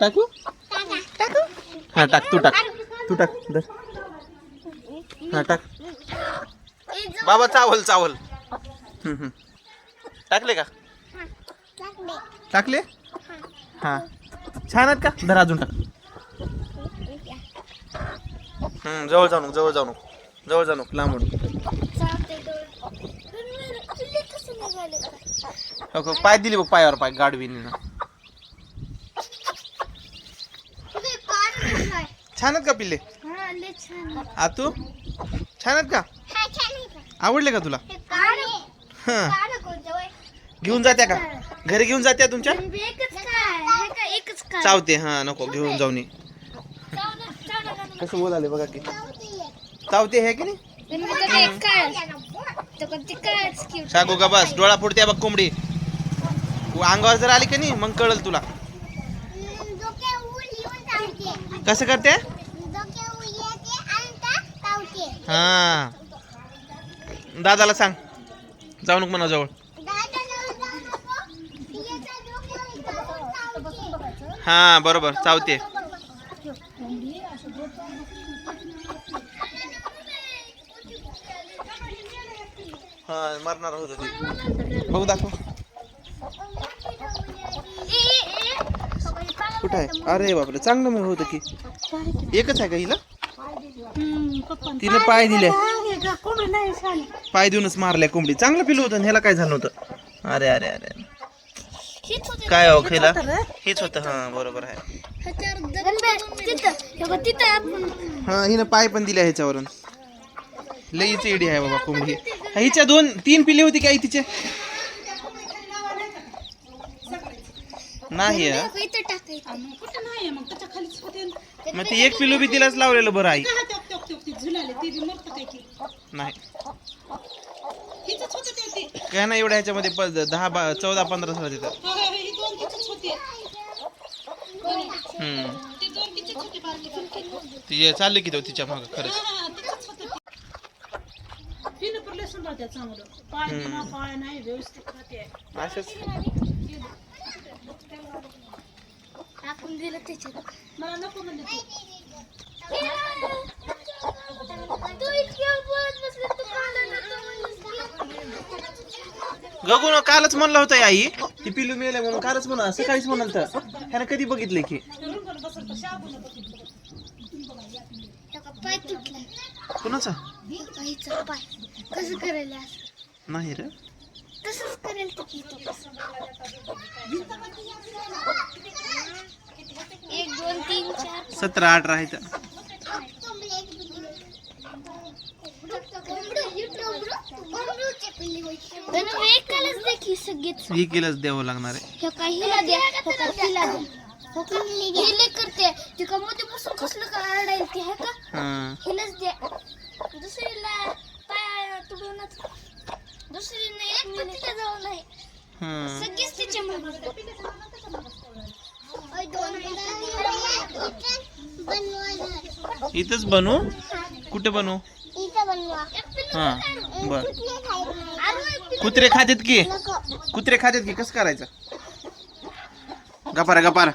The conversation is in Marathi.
टाकू? टाकू? हा टाक तू टाक. तू टाक धर. हा टाक. बाबा चावल चावल. टाकले का? टाकले? हा. छान आहेत का? धर अजून टाक. जवळ जाऊ नको जवळ जाऊ नको. जवळ जाऊ नको लांबून हो का, पाय दिली बघ पायावर पाय गाडवीने छान आहेत का पिल्ले? आ तू? छान आहेत का? आवडले का तुला? हा घेऊन जात्या का? घरी घेऊन जात्या तुमच्या? चावते हा नको घेऊन जाऊन ये. कसं बोलाले बघा की. चावते हे की नाही? सांगू का बस डोळा फुटते बघ कोंबडी. अंगावर जर आली की नाही मग कळल तुला. कसं करते? हा. दादाला सांग. जाऊ नको म्हणा जवळ. हा बरोबर. चावते. हा मरणार होत ती. बघू दाखव. कुठं आहे? अरे बापरे चांगलं मग होतं की. एकच आहे का हिला? तिनं पाय दिले. पाय देऊनच मारल्या कोंबडी. चांगलं पिलं होतं ह्याला काय झालं होतं अरे अरे अरे. काय हो खेला? हेच होतं हा बरोबर आहे. हा हिनं पाय पण दिले ह्याच्यावरून. लईच एडी आहे बाबा कोंबडी. हिच्या दोन तीन पिले होती काय तिचे? नाही हा. कुठं नाही मग त्याच्या खालीच होते न. मग ती एक पिलू बी तिलाच लावलेलं बरं आई. का ते ते ते ते झुलाले ते बी मरतं काय की नाही. हिचंच होते ते ते. काय नाही एवढ्या ह्याच्यामध्ये प- दहा बा चौदा पंधरा झाला तिथं. हा, हा, ही दोन तिचेच होते. हम्म. ते दोन तिचेच होते बारके बारके. ती चालले की तो तिच्या माग खरंच. हा, हा, तिचेच होते ते. हिनं पण लेसून राहते चांगलं. पाय बिना पाय नाही व्यवस्थित राहते. असंच. टाकून दिलं त्याच्यात. मला नको म्हणजे. गगून कालच म्हणलं होतं आई. ती पिलू मेले म्हणून कालच म्हणा सकाळीच म्हणाल तर ह्यानं कधी की? बघितलं. पाय तुटलाय कुणाचा? कसं नाही रे. करेल तर तो एक दोन तीन चार सतरा अठरा आहे तर एकालाच द्यावं लागणार आहे करते कसलं हिलाच द्या. एक पण तिथे जाऊ नाही. हा सगळेच तिच्यामागे इथंच बनवू कुठे बनवू इथं बनवा. हा बर. कुत्रे खातात की? कुत्रे खातात की? कसं करायचं? गपारा गपारा